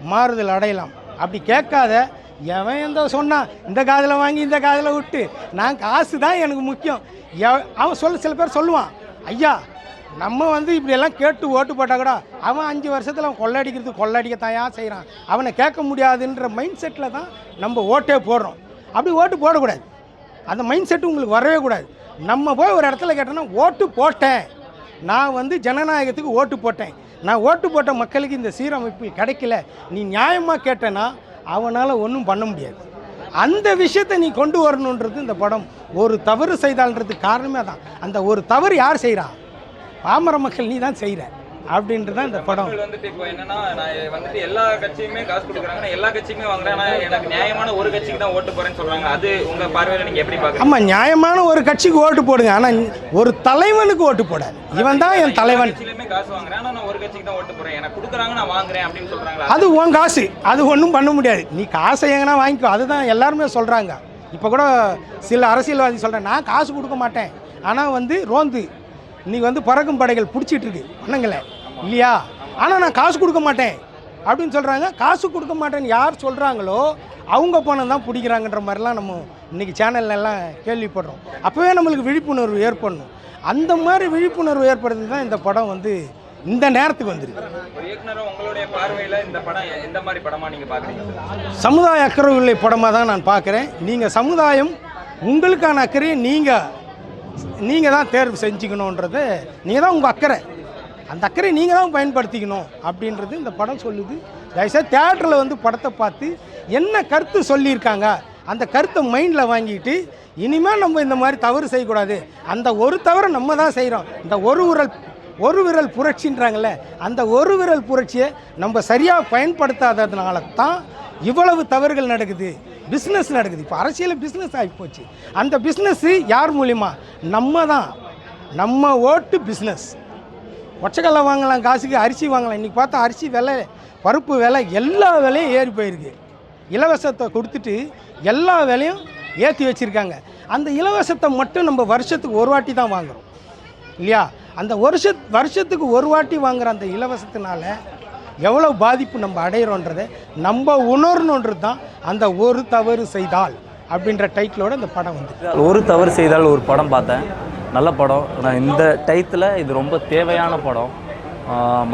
மாறுதல் அடையலாம். அப்படி கேட்காத எவன் எந்த சொன்னான் இந்த காதில் வாங்கி இந்த காதில் விட்டு. நான் காசு தான் எனக்கு முக்கியம். எவ- அவன் சொல்ல சில பேர் சொல்லுவான் ஐயா நம்ம வந்து இப்படியெல்லாம் கேட்டு ஓட்டு போட்டால் கூட அவன் அஞ்சு வருஷத்தில் அவன் கொள்ளடிக்கிறது கொள்ளடிக்கத்தாயா செய்கிறான் அவனை கேட்க முடியாதுன்ற மைண்ட் செட்டில் தான் நம்ம ஓட்டே போடுறோம். அப்படி ஓட்டு போடக்கூடாது. அந்த மைண்ட் செட்டு உங்களுக்கு வரவே கூடாது. நம்ம போய் ஒரு இடத்துல கேட்டோன்னா ஓட்டு போட்டேன். நான் வந்து ஜனநாயகத்துக்கு ஓட்டு போட்டேன். நான் ஓட்டு போட்ட மக்களுக்கு இந்த சீரமைப்பு கிடைக்கல. நீ நியாயமாக கேட்டேன்னா அவனால் ஒன்றும் பண்ண முடியாது. அந்த விஷயத்தை நீ கொண்டு வரணுன்றது இந்த படம். ஒரு தவறு செய்தால்ன்றது காரணமே தான் அந்த ஒரு தவறு யார் செய்கிறா பாமர மக்கள் நீ தான் செய்கிற அப்படின்றது தான் இந்த படம். மக்கள் வந்துட்டு இப்போ என்னன்னா நான் வந்துட்டு எல்லா கட்சியுமே காசு கொடுக்குறாங்க எல்லா கட்சியுமே வாங்குறேன். எனக்கு நியாயமான ஒரு கட்சிக்கு தான் ஓட்டு போறேன்னு சொல்றாங்க. அது உங்க பார்வையில நீங்க எப்படி பாக்குறீங்க? ஆமாம் நியாயமான ஒரு கட்சிக்கு ஓட்டு போடுங்க. ஆனால் ஒரு தலைவனுக்கு ஓட்டு போடாது. இவன் தான் என் தலைவன். கட்சியிலுமே காசு வாங்குறேன். ஆனா நான் ஒரு கட்சிக்கு தான் ஓட்டு போறேன். எனக்கு கொடுக்குறாங்க நான் வாங்குறேன் அப்படின்னு சொல்றாங்களா? அது உன் காசு. அது ஒன்றும் பண்ண முடியாது. நீ காசை எங்கன்னா வாங்கிக்கோ. அதுதான் எல்லாருமே சொல்கிறாங்க இப்போ கூட சில அரசியல்வாதி சொல்கிறேன் நான் காசு கொடுக்க மாட்டேன். ஆனால் வந்து ரோந்து இன்னைக்கு வந்து பறக்கும் படைகள் பிடிச்சிட்டு இருக்கு. பண்ணுங்களே இல்லையா? ஆனால் நான் காசு கொடுக்க மாட்டேன். அப்படின்னு சொல்கிறாங்க காசு கொடுக்க மாட்டேன்னு யார் சொல்கிறாங்களோ அவங்க பணம் தான் பிடிக்கிறாங்கன்ற மாதிரிலாம் நம்ம இன்றைக்கி சேனல்ல எல்லாம் கேள்விப்படுறோம். அப்போவே நம்மளுக்கு விழிப்புணர்வு ஏற்படணும். அந்த மாதிரி விழிப்புணர்வு ஏற்படுத்தி தான் இந்த படம் வந்து இந்த நேரத்துக்கு வந்துருக்கு. சமுதாய அக்கறை உள்ள படமாக தான் நான் பார்க்குறேன் நீங்கள் சமுதாயம் உங்களுக்கான அக்கறையை நீங்கள் நீங்கள் தான் தேர்வு செஞ்சுக்கணுன்றது நீங்கள் தான் உங்கள் அக்கறை. அந்த அக்கறை நீங்கள் தான் பயன்படுத்திக்கணும் அப்படின்றது இந்த படம் சொல்லுது. தயவுசெய்து தேட்டரில் வந்து படத்தை பார்த்து என்ன கருத்து சொல்லியிருக்காங்க அந்த கருத்தை மைண்டில் வாங்கிட்டு இனிமேல் நம்ம இந்த மாதிரி தவறு செய்யக்கூடாது. அந்த ஒரு தவறை நம்ம தான் செய்கிறோம் இந்த ஒரு உரல் ஒரு விரல் புரட்சின்றாங்கல்ல அந்த ஒரு விரல் புரட்சியை நம்ம சரியாக பயன்படுத்தாததுனால தான் இவ்வளவு தவறுகள் நடக்குது. பிஸ்னஸ் நடக்குது. இப்போ அரசியல் பிஸ்னஸ் ஆகிப்போச்சு அந்த பிஸ்னஸ்ஸு யார் மூலிமா நம்ம தான். நம்ம ஓட்டு பிஸ்னஸ் ஒச்சக்கல்ல வாங்கலாம் காசுக்கு அரிசி வாங்கலாம். இன்றைக்கி பார்த்தா அரிசி விலை பருப்பு விலை எல்லா விலையும் ஏறி போயிருக்கு. இலவசத்தை கொடுத்துட்டு எல்லா விலையும் ஏற்றி வச்சுருக்காங்க. அந்த இலவசத்தை மட்டும் நம்ம வருஷத்துக்கு ஒரு வாட்டி தான் வாங்குறோம். இல்லையா? அந்த வருஷ வருஷத்துக்கு ஒரு வாட்டி வாங்குற அந்த இலவசத்தினால எவ்வளோ பாதிப்பு நம்ம அடையிறோன்றதை நம்ம உணரணுன்றது தான் அந்த ஒரு தவறு செய்தால் அப்படின்ற டைட்டிலோட இந்த படம் வந்து ஒரு தவறு செய்தால் ஒரு படம் பார்த்தேன். நல்ல படம். நான் இந்த டயத்தில் இது ரொம்ப தேவையான படம்.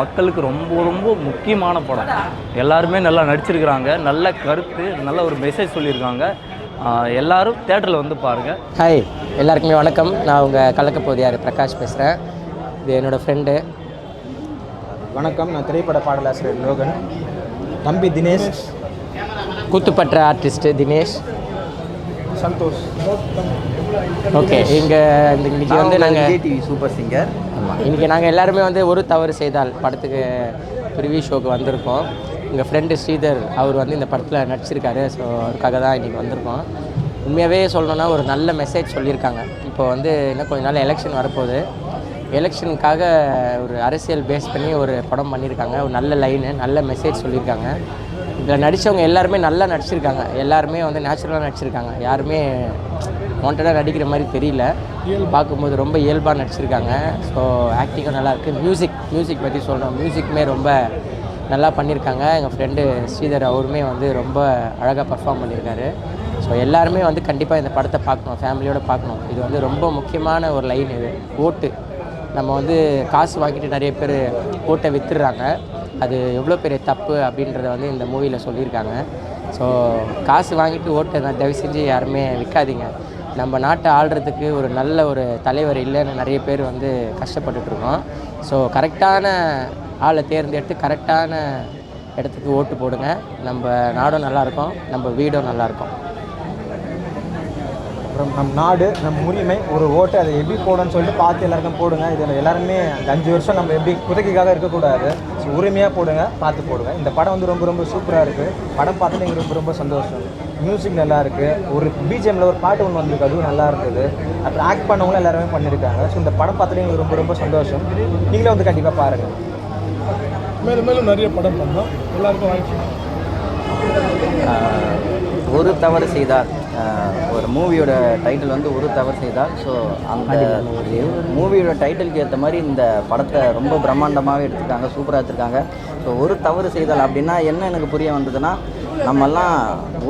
மக்களுக்கு ரொம்ப ரொம்ப முக்கியமான படம். எல்லாருமே நல்லா நடிச்சிருக்கிறாங்க. நல்ல கருத்து நல்ல ஒரு மெசேஜ் சொல்லியிருக்காங்க. எல்லாரும் தேட்டரில் வந்து பாருங்கள் ஹாய் எல்லாருக்குமே வணக்கம். நான் உங்கள் கலக்கப்போதியார் பிரகாஷ் பேசுகிறேன் இது என்னோடய ஃப்ரெண்டு வணக்கம். நான் திரைப்பட பாடலாசிரியர் லோகன். தம்பி தினேஷ். கூத்துப்பற்ற ஆர்டிஸ்ட்டு தினேஷ். சந்தோஷ். ஓகே இங்கே இன்னைக்கு வந்து நாங்கள் டிவி சூப்பர் சிங்கர் ஆமாம் இன்றைக்கி நாங்கள் எல்லாருமே வந்து ஒரு தவறு செய்தால் படத்துக்கு ப்ரிவியூ ஷோக்கு வந்திருக்கோம். எங்கள் ஃப்ரெண்டு ஸ்ரீதர் அவர் வந்து இந்த படத்தில் நடிச்சிருக்காரு. ஸோ அவருக்காக தான் இன்றைக்கி வந்திருக்கோம். உண்மையாகவே சொல்லணும்னா ஒரு நல்ல மெசேஜ் சொல்லியிருக்காங்க. இப்போ வந்து இன்னும் கொஞ்ச நாள் எலெக்ஷன் வரப்போகுது. எலெக்ஷனுக்காக ஒரு அரசியல் பேஸ் பண்ணி ஒரு படம் பண்ணியிருக்காங்க. ஒரு நல்ல லைனு நல்ல மெசேஜ் சொல்லியிருக்காங்க. இதில் நடித்தவங்க எல்லாருமே நல்லா நடிச்சிருக்காங்க. எல்லாருமே வந்து நேச்சுரலாக நடிச்சிருக்காங்க. யாருமே வாண்டடாக நடிக்கிற மாதிரி தெரியல. பார்க்கும்போது ரொம்ப இயல்பாக நடிச்சிருக்காங்க. ஸோ ஆக்டிங்கும் நல்லாயிருக்கு மியூசிக் மியூசிக் பற்றி சொல்கிறோம் மியூசிக்குமே ரொம்ப நல்லா பண்ணியிருக்காங்க. எங்கள் ஃப்ரெண்டு ஸ்ரீதர் அவருமே வந்து ரொம்ப அழகாக பர்ஃபார்ம் பண்ணியிருக்காரு. ஸோ எல்லாருமே வந்து கண்டிப்பாக இந்த படத்தை பார்க்கணும். ஃபேமிலியோடு பார்க்கணும். இது வந்து ரொம்ப முக்கியமான ஒரு லைன் இது. ஓட்டு. நம்ம வந்து காசு வாங்கிட்டு நிறைய பேர் ஓட்டை விற்றுடுறாங்க அது எவ்வளோ பெரிய தப்பு அப்படின்றத வந்து இந்த மூவியில் சொல்லியிருக்காங்க. ஸோ காசு வாங்கிட்டு ஓட்டை நான் தயவு செஞ்சு யாருமே விற்காதீங்க. நம்ம நாட்டை ஆள்றதுக்கு ஒரு நல்ல ஒரு தலைவர் இல்லைன்னு நிறைய பேர் வந்து கஷ்டப்பட்டுட்டு இருக்கோம் ஸோ கரெக்டான ஆளை தேர்ந்தெடுத்து கரெக்டான இடத்துக்கு ஓட்டு போடுங்க. நம்ம நாடும் நல்லாயிருக்கும் நம்ம வீடும் நல்லாயிருக்கும் அப்புறம் நம் நாடு நம் உரிமை ஒரு ஓட்டு அதை எப்படி போடணும்னு சொல்லிட்டு பார்த்து எல்லாருக்கும் போடுங்க. இதில் எல்லாருமே அந்த அஞ்சு வருஷம் நம்ம எப்படி குறைக்காக இருக்கக்கூடாது. ஸோ உரிமையாக போடுங்க பார்த்து போடுங்க. இந்த படம் வந்து ரொம்ப ரொம்ப சூப்பராக இருக்குது படம் பார்த்துட்டு எனக்கு ரொம்ப ரொம்ப சந்தோஷம். மியூசிக் நல்லா இருக்குது ஒரு பிஜிஎம்ல ஒரு பாட்டு ஒன்று வந்திருக்கு அதுவும் நல்லா இருக்குது அப்புறம் ஆக்ட் பண்ணவங்களும் எல்லாருமே பண்ணியிருக்காங்க ஸோ இந்த படம் பார்த்துட்டு எங்களுக்கு ரொம்ப ரொம்ப சந்தோஷம். நீங்களே வந்து கண்டிப்பாக பாருங்கள் மேலும் மேலும் நிறைய படம் பண்ணோம் எல்லாருக்கும் ஆஹ், ஒரு தவறு செய்தால் ஆஹ், ஒரு மூவியோட டைட்டில் வந்து ஒரு தவறு செய்தால் ஸோ அந்த மூவியோட டைட்டிலுக்கு ஏற்ற மாதிரி இந்த படத்தை ரொம்ப பிரம்மாண்டமாகவே எடுத்துருக்காங்க சூப்பராக எடுத்திருக்காங்க. ஸோ ஒரு தவறு செய்தால் அப்படின்னா என்ன எனக்கு புரிய வந்ததுன்னா நம்மெல்லாம்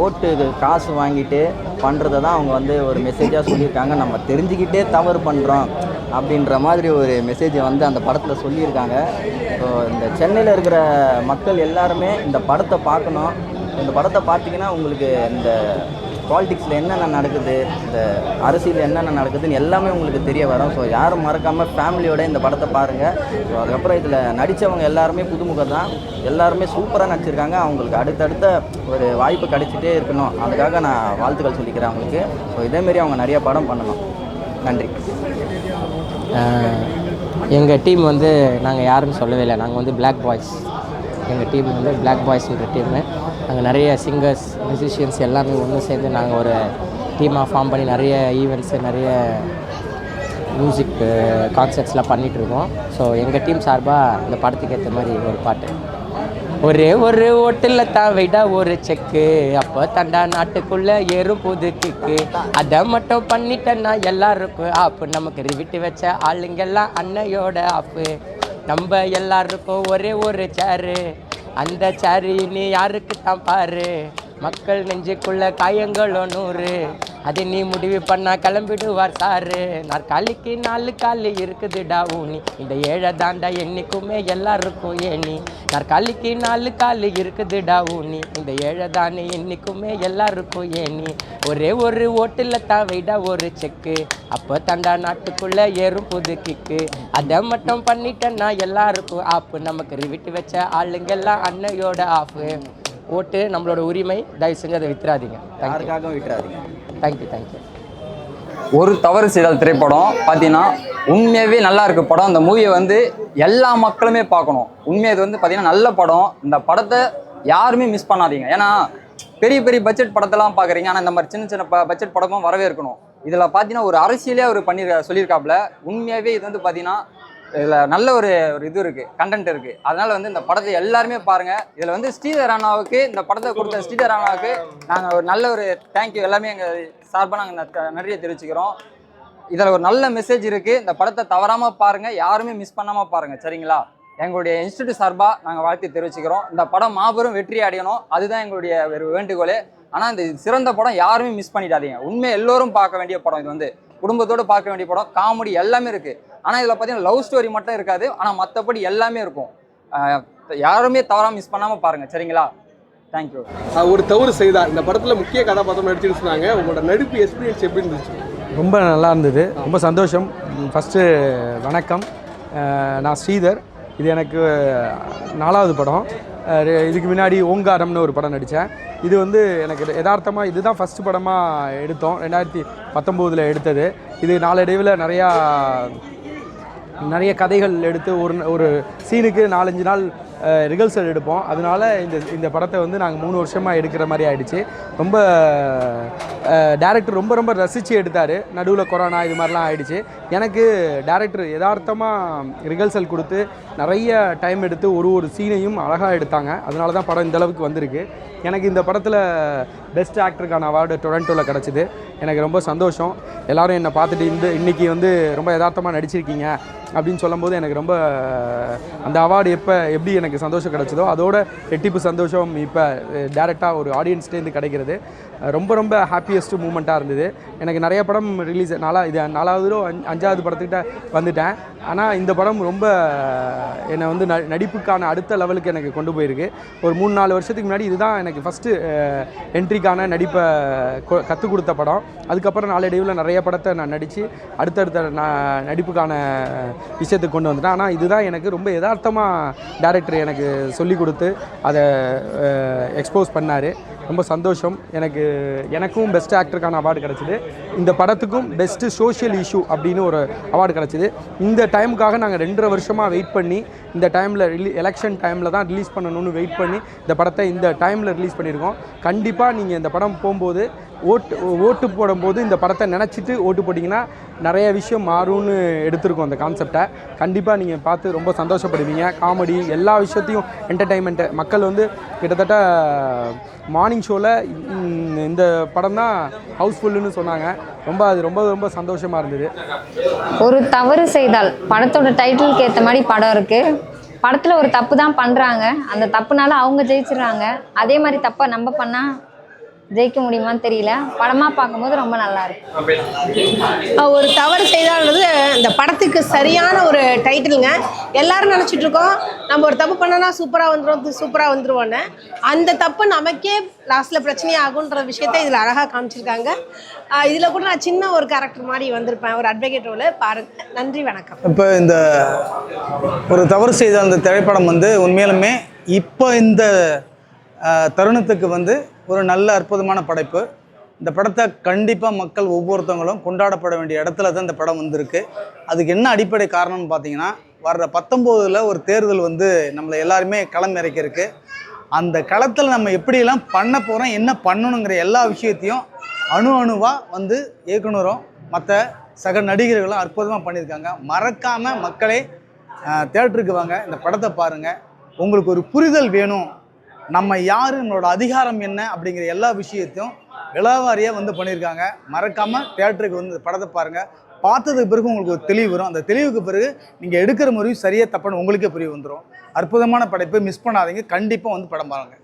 ஓட்டு காசு வாங்கிட்டு பண்ணுறத தான் அவங்க வந்து ஒரு மெசேஜாக சொல்லியிருக்காங்க. நம்ம தெரிஞ்சுக்கிட்டே தவறு பண்ணுறோம் அப்படின்ற மாதிரி ஒரு மெசேஜை வந்து அந்த படத்தில் சொல்லியிருக்காங்க. ஸோ இந்த சென்னையில் இருக்கிற மக்கள் எல்லாருமே இந்த படத்தை பார்க்கணும். இந்த படத்தை பார்த்தீங்கன்னா உங்களுக்கு இந்த பாலிடிக்ஸில் என்னென்ன நடக்குது இந்த அரசியல் என்னென்ன நடக்குதுன்னு எல்லாமே உங்களுக்கு தெரிய வரும். ஸோ யாரும் மறக்காமல் ஃபேமிலியோட இந்த படத்தை பாருங்கள் ஸோ அதுக்கப்புறம் இதில் நடித்தவங்க எல்லாருமே புதுமுகம் தான் எல்லாருமே சூப்பராக நடிச்சிருக்காங்க. அவங்களுக்கு அடுத்தடுத்த ஒரு வாய்ப்பு கிடைச்சிட்டே இருக்கணும். அதுக்காக நான் வாழ்த்துக்கள் சொல்லிக்கிறேன் அவங்களுக்கு. ஸோ இதேமாரி அவங்க நிறைய படம் பண்ணணும். நன்றி. எங்கள் டீம் வந்து நாங்கள் யாருன்னு சொல்லவே இல்லை. நாங்கள் வந்து பிளாக் பாய்ஸ் எங்கள் டீம் வந்து பிளாக் பாய்ஸ்ன்ற டீமு நாங்கள் நிறைய சிங்கர்ஸ் மியூசிஷியன்ஸ் எல்லாமே ஒன்று சேர்ந்து நாங்கள் ஒரு டீமாக ஃபார்ம் பண்ணி நிறைய ஈவெண்ட்ஸு நிறைய மியூசிக் கான்சர்ட்ஸ்லாம் பண்ணிகிட்ருக்கோம் ஸோ எங்கள் டீம் சார்பாக இந்த படத்துக்கு ஏற்ற மாதிரி ஒரு பாட்டு. ஒரே ஒரு ஓட்டில் தான் விட ஒரு செக்கு அப்போ தண்டா நாட்டுக்குள்ள ஏறும் புது கிக்கு அதை மட்டும் பண்ணிட்டேன்னா எல்லாருக்கும் ஆப்பு. நமக்கு ரிவிட்டு வச்ச ஆளுங்கெல்லாம் அன்னையோட ஆப்பு. நம்ம எல்லாருக்கும் ஒரே ஒரு சேரு அந்த சேரு நீ யாருக்கு தான் பாரு? மக்கள் நெஞ்சுக்குள்ள காயங்களும் நூறு. அது நீ முடிவு பண்ணா கிளம்பிடுவார் சாரு. நாற்காலிக்கு நாலு காலு இருக்குதுடா ஊனி. இந்த ஏழை தாண்டா என்னைக்குமே எல்லாருக்கும் ஏனி நாற்காலிக்கு நாலு காலு இருக்குதுடா ஊனி. இந்த ஏழை தானே என்னைக்குமே எல்லாருக்கும் ஏனி ஒரே ஒரு ஓட்டில் தான் வைடா ஒரு செக்கு. அப்போ தண்டா நாட்டுக்குள்ள ஏறும் புது கிக்கு. அதை மட்டும் பண்ணிட்டேன்னா எல்லாருக்கும் ஆப்பு. நமக்கு ரிவிட்டு வச்ச ஆளுங்கெல்லாம் அன்னையோட ஆஃபு ஓட்டு நம்மளோட உரிமை. தயவு செஞ்சு அதை வித்துறாதீங்க. யாருக்காகவும் விட்டுறாதீங்க. தேங்க்யூ தேங்க்யூ ஒரு தவறு செய்தால் திரைப்படம் பார்த்தீங்கன்னா உண்மையாகவே நல்லா இருக்கு படம். அந்த மூவியை வந்து எல்லா மக்களுமே பார்க்கணும். உண்மையாக இது வந்து பார்த்தீங்கன்னா நல்ல படம். இந்த படத்தை யாருமே மிஸ் பண்ணாதீங்க. ஏன்னா பெரிய பெரிய பட்ஜெட் படத்தெல்லாம் பார்க்குறீங்க. ஆனால் இந்த மாதிரி சின்ன சின்ன ப பட்ஜெட் படமும் வரவே இருக்கணும். இதில் பார்த்தீங்கன்னா ஒரு அரசியலே அவர் பண்ணியிருக்க சொல்லியிருக்காப்புல. உண்மையாகவே இது வந்து பார்த்தீங்கன்னா இதில் நல்ல ஒரு ஒரு இது இருக்குது கண்டென்ட் இருக்குது அதனால் வந்து இந்த படத்தை எல்லாருமே பாருங்கள் இதில் வந்து ஸ்ரீதர் அண்ணாவுக்கு இந்த படத்தை கொடுத்த ஸ்ரீதர் அண்ணாவுக்கு நாங்கள் ஒரு நல்ல ஒரு தேங்க்யூ எல்லாமே எங்கள் சார்பாக நாங்கள் நன்றியை தெரிவிச்சுக்கிறோம். இதில் ஒரு நல்ல மெசேஜ் இருக்குது இந்த படத்தை தவறாமல் பாருங்கள் யாருமே மிஸ் பண்ணாமல் பாருங்கள் சரிங்களா? எங்களுடைய இன்ஸ்டியூட் சார்பாக நாங்கள் வாழ்த்து தெரிவிச்சுக்கிறோம். இந்த படம் மாபெரும் வெற்றி அடையணும். அதுதான் எங்களுடைய ஒரு வேண்டுகோள். ஆனால் இந்த சிறந்த படம் யாருமே மிஸ் பண்ணிடாதீங்க. உண்மை எல்லோரும் பார்க்க வேண்டிய படம் இது வந்து. குடும்பத்தோடு பார்க்க வேண்டிய படம். காமெடி எல்லாமே இருக்குது ஆனால் இதில் பார்த்தீங்கன்னா லவ் ஸ்டோரி மட்டும் இருக்காது. ஆனால் மற்றபடி எல்லாமே இருக்கும். யாருமே தவறாக மிஸ் பண்ணாமல் பாருங்கள் சரிங்களா? தேங்க்யூ ஒரு தவறு செய்தா இந்த படத்துல முக்கிய கதாபாத்திரம் நடிச்சுட்டு சொன்னாங்க. உங்களோட நடிப்பு எக்ஸ்பீரியன்ஸ் எப்படி இருந்துச்சு? ரொம்ப நல்லா இருந்தது. ரொம்ப சந்தோஷம். ஃபஸ்ட்டு வணக்கம். நான் ஸ்ரீதர். இது எனக்கு நாலாவது படம். இதுக்கு முன்னாடி ஓங்காரம்னு ஒரு படம் நடித்தேன் இது வந்து எனக்கு யதார்த்தமாக இதுதான் ஃபஸ்ட்டு படமாக எடுத்தோம். ரெண்டாயிரத்தி பத்தொம்போதில் எடுத்தது. இது நாளடைவில் நிறையா நிறைய கதைகள் எடுத்து ஒரு ஒரு சீனுக்கு நாலஞ்சு நாள் ரிகல்சல் எடுப்போம். அதனால இந்த இந்த படத்தை வந்து நாங்கள் மூணு வருஷமாக எடுக்கிற மாதிரி ஆகிடுச்சு ரொம்ப டேரக்டர் ரொம்ப ரொம்ப ரசித்து எடுத்தார். நடுவில் கொரோனா இது மாதிரிலாம் ஆகிடுச்சு எனக்கு டேரக்டர் யதார்த்தமாக ரிகல்சல் கொடுத்து நிறைய டைம் எடுத்து ஒரு ஒரு சீனையும் அழகாக எடுத்தாங்க. அதனால தான் படம் இந்தளவுக்கு வந்திருக்கு. எனக்கு இந்த படத்தில் பெஸ்ட் ஆக்டருக்கான அவார்டு டொரண்டோவில் கிடச்சிது. எனக்கு ரொம்ப சந்தோஷம். எல்லாரும் என்னை பார்த்துட்டு இந்த இன்றைக்கி வந்து ரொம்ப யதார்த்தமாக நடிச்சிருக்கீங்க அப்படின்னு சொல்லும்போது எனக்கு ரொம்ப அந்த அவார்டு எப்போ எப்படி எனக்கு எனக்கு சந்தோஷம் கிடச்சதோ அதோட எட்டிப்பு சந்தோஷம் இப்போ டேரெக்டாக ஒரு ஆடியன்ஸ்லேருந்து கிடைக்கிறது. ரொம்ப ரொம்ப ஹாப்பியஸ்ட் மூமெண்ட்டாக இருந்தது. எனக்கு நிறைய படம் ரிலீஸ் நாலா இது நாலாவது அஞ் அஞ்சாவது படத்துக்கிட்ட வந்துட்டேன். ஆனால் இந்த படம் ரொம்ப என்னை வந்து ந நடிப்புக்கான அடுத்த லெவலுக்கு எனக்கு கொண்டு போயிருக்கு. ஒரு மூணு நாலு வருஷத்துக்கு முன்னாடி இதுதான் எனக்கு ஃபஸ்ட்டு என்ட்ரிக்கான நடிப்பை கற்றுக் கொடுத்த படம். அதுக்கப்புறம் நாளடைவில் நிறைய படத்தை நான் நடித்து அடுத்தடுத்த நான் நடிப்புக்கான விஷயத்துக்கு கொண்டு வந்துட்டேன். ஆனால் இதுதான் எனக்கு ரொம்ப யதார்த்தமாக டேரக்டர் எனக்கு சொல்லி கொடுத்து அதை எக்ஸ்போஸ் பண்ணார். ரொம்ப சந்தோஷம். எனக்கு எனக்கும் பெஸ்ட் ஆக்டருக்கான அவார்டு கிடச்சிது. இந்த படத்துக்கும் பெஸ்ட்டு சோஷியல் இஷ்யூ அப்படின்னு ஒரு அவார்டு கிடச்சிது. இந்த டைமுக்காக நாங்கள் ரெண்டரை வருஷமாக வெயிட் பண்ணி இந்த டைமில் ரிலீ எலெக்ஷன் டைமில் தான் ரிலீஸ் பண்ணணும்னு வெயிட் பண்ணி இந்த படத்தை இந்த டைமில் ரிலீஸ் பண்ணியிருக்கோம். கண்டிப்பாக நீங்கள் இந்த படம் போகும்போது ஓட்டு ஓட்டு போடும்போது இந்த படத்தை நினச்சிட்டு ஓட்டு போட்டிங்கன்னா நிறைய விஷயம் மாறும்னு எடுத்திருக்கோம் அந்த கான்செப்டை கண்டிப்பாக நீங்கள் பார்த்து ரொம்ப சந்தோஷப்படுவீங்க. காமெடி எல்லா விஷயத்தையும் என்டர்டைன்மெண்ட்டை மக்கள் வந்து கிட்டத்தட்ட மார்னிங் ஷோவில் இந்த படம் தான் ஹவுஸ்ஃபுல்லுன்னு சொன்னாங்க. ரொம்ப அது ரொம்ப ரொம்ப சந்தோஷமாக இருந்தது. ஒரு தவறு செய்தால் படத்தோட டைட்டிலுக்கு ஏற்ற மாதிரி படம் இருக்குது படத்தில் ஒரு தப்பு தான் பண்ணுறாங்க அந்த தப்புனால அவங்க ஜெயிச்சிடுறாங்க. அதே மாதிரி தப்பை நம்ம பண்ணால் ஜெயிக்க முடியுமான்னு தெரியல. படமாக பார்க்கும்போது ரொம்ப நல்லா இருக்கு. ஒரு தவறு செய்தால்ன்றது இந்த படத்துக்கு சரியான ஒரு டைட்டிலுங்க. எல்லாரும் நினச்சிட்டு இருக்கோம் நம்ம ஒரு தப்பு பண்ணோன்னா சூப்பராக வந்துடும் சூப்பராக வந்துருவோன்னு. அந்த தப்பு நமக்கே லாஸ்ட்டில் பிரச்சனையாகுன்ற விஷயத்த இதில் அழகாக காமிச்சிருக்காங்க. இதில் கூட நான் சின்ன ஒரு கேரக்டர் மாதிரி வந்திருப்பேன் ஒரு அட்வொகேட் ரோல் பாருங்க. நன்றி வணக்கம். இப்போ இந்த ஒரு தவறு செய்த அந்த திரைப்படம் வந்து உண்மையிலுமே இப்போ இந்த தருணத்துக்கு வந்து ஒரு நல்ல அற்புதமான படைப்பு. இந்த படத்தை கண்டிப்பாக மக்கள் ஒவ்வொருத்தவங்களும் கொண்டாடப்பட வேண்டிய இடத்துல தான் இந்த படம் வந்திருக்கு. அதுக்கு என்ன அடிப்படை காரணம்னு பார்த்தீங்கன்னா வர்ற பத்தொம்போதில் ஒரு தேர்தல் வந்து நம்மளை எல்லாருமே களம் இறக்கியிருக்கு. அந்த களத்தில் நம்ம எப்படியெல்லாம் பண்ண போகிறோம் என்ன பண்ணணுங்கிற எல்லா விஷயத்தையும் அணு அணுவாக வந்து இயக்குனரும் மற்ற சக நடிகர்களும் அற்புதமாக பண்ணியிருக்காங்க. மறக்காமல் மக்களே தேட்டருக்கு வாங்க இந்த படத்தை பாருங்கள் உங்களுக்கு ஒரு புரிதல் வேணும் நம்ம யார் நம்மளோட அதிகாரம் என்ன அப்படிங்கிற எல்லா விஷயத்தையும் விலாவாரியாக வந்து பண்ணியிருக்காங்க. மறக்காமல் தேட்டருக்கு வந்து படத்தை பாருங்கள் பார்த்ததுக்கு பிறகு உங்களுக்கு ஒரு தெளிவு வரும். அந்த தெளிவுக்கு பிறகு நீங்கள் எடுக்கிற முறையும் சரியாக தப்புன்னு உங்களுக்கே புரிய வந்துடும் அற்புதமான படைப்பை மிஸ் பண்ணாதீங்க. கண்டிப்பாக வந்து படம் பாருங்கள்